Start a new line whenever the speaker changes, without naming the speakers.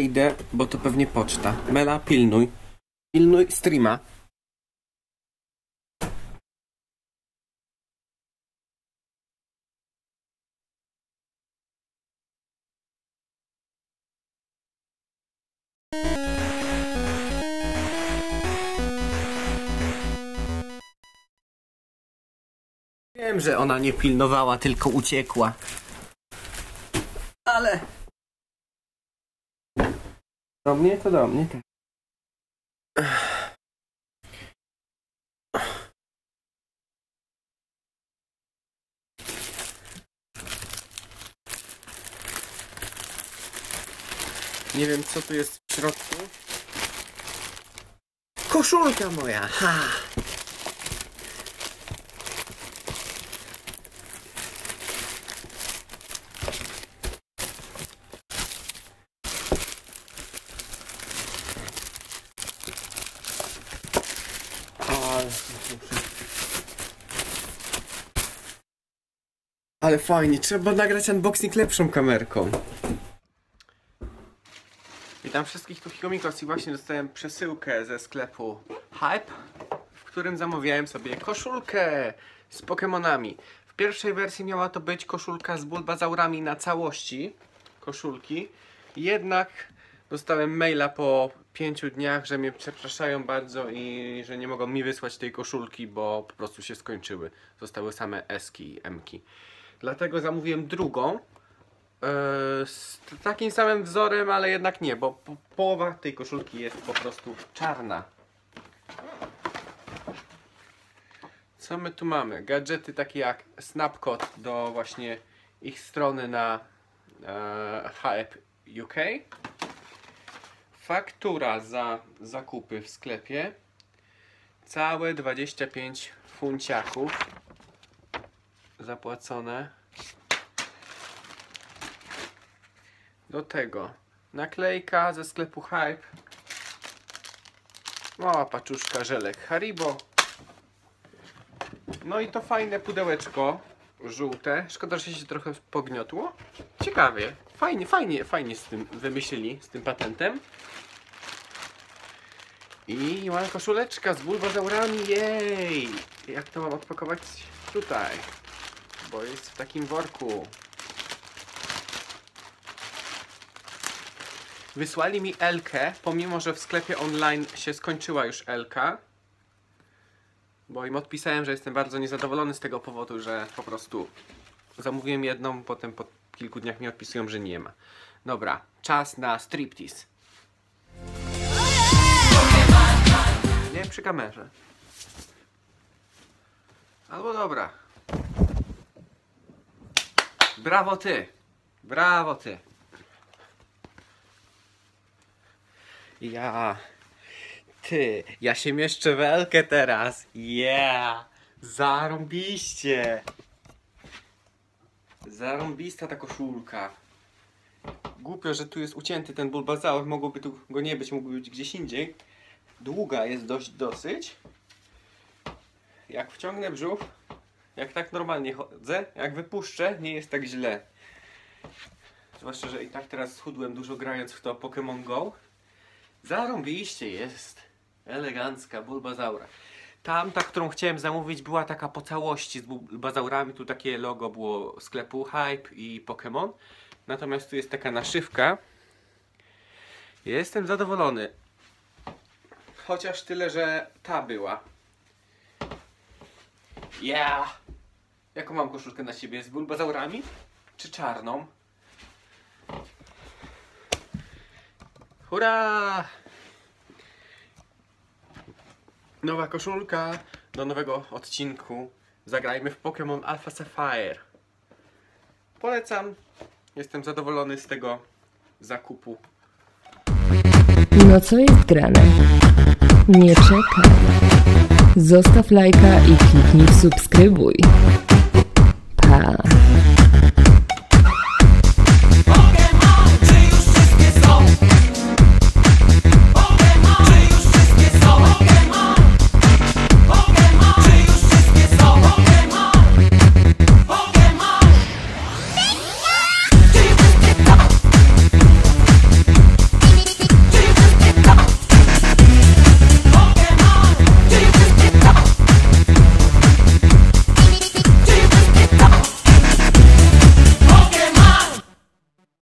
Idę, bo to pewnie poczta. Mela, pilnuj. Pilnuj streama. Wiem, że ona nie pilnowała, tylko uciekła. Ale... Do mnie to do mnie, tak. Nie wiem, co tu jest w środku. Koszulka moja! Ha! Ale, Ale fajnie, trzeba nagrać unboxing lepszą kamerką. Witam wszystkich tu Hikomikos i właśnie dostałem przesyłkę ze sklepu Hype, w którym zamawiałem sobie koszulkę z Pokémonami. W pierwszej wersji miała to być koszulka z bulbazaurami na całości koszulki, jednak dostałem maila po pięciu dniach, że mnie przepraszają bardzo i że nie mogą mi wysłać tej koszulki, bo po prostu się skończyły. Zostały same Eski i Mki. Dlatego zamówiłem drugą. e, Z takim samym wzorem, ale jednak nie, bo po- połowa tej koszulki jest po prostu czarna. Co my tu mamy? Gadżety takie jak Snapcode do właśnie ich strony na e, Hype UK. Faktura za zakupy w sklepie. Całe 25 funciaków zapłacone. Do tego naklejka ze sklepu Hype. Mała paczuszka żelek Haribo. No i to fajne pudełeczko żółte. Szkoda, że się trochę pogniotło. Ciekawie. Fajnie, fajnie, fajnie z tym wymyślili, z tym patentem. I mała koszuleczka z bulbazaurami, jej! Jak to mam odpakować tutaj? Bo jest w takim worku. Wysłali mi Elkę, pomimo że w sklepie online się skończyła już Elka. Bo im odpisałem, że jestem bardzo niezadowolony z tego powodu, że po prostu zamówiłem jedną, potem po kilku dniach mi odpisują, że nie ma. Dobra, czas na striptease. Nie przy kamerze. Albo dobra. Brawo ty. Brawo ty. Ja. Ty. Ja się mieszczę w teraz. Yeah. Zarąbiście. Zarąbista ta koszulka. Głupio, że tu jest ucięty ten bulbazaur. Mogłoby tu go nie być, mógłby być gdzieś indziej. Długa jest dość dosyć. Jak wciągnę brzuch, jak tak normalnie chodzę, jak wypuszczę, nie jest tak źle. Zwłaszcza, że i tak teraz schudłem dużo grając w to Pokémon Go. Zarąbiście jest. Elegancka Bulbazaura. Tamta, którą chciałem zamówić, była taka po całości z Bulbazaurami. Tu takie logo było sklepu Hype i Pokémon. Natomiast tu jest taka naszywka. Jestem zadowolony. Chociaż tyle, że ta była. Ja! Jaką mam koszulkę na siebie? Z bulbazaurami? Czy czarną? Hurra! Nowa koszulka do nowego odcinku. Zagrajmy w Pokémon Alpha Sapphire. Polecam. Jestem zadowolony z tego zakupu.
No co jest grane? Nie czekaj. Zostaw lajka i kliknij w subskrybuj. Bye.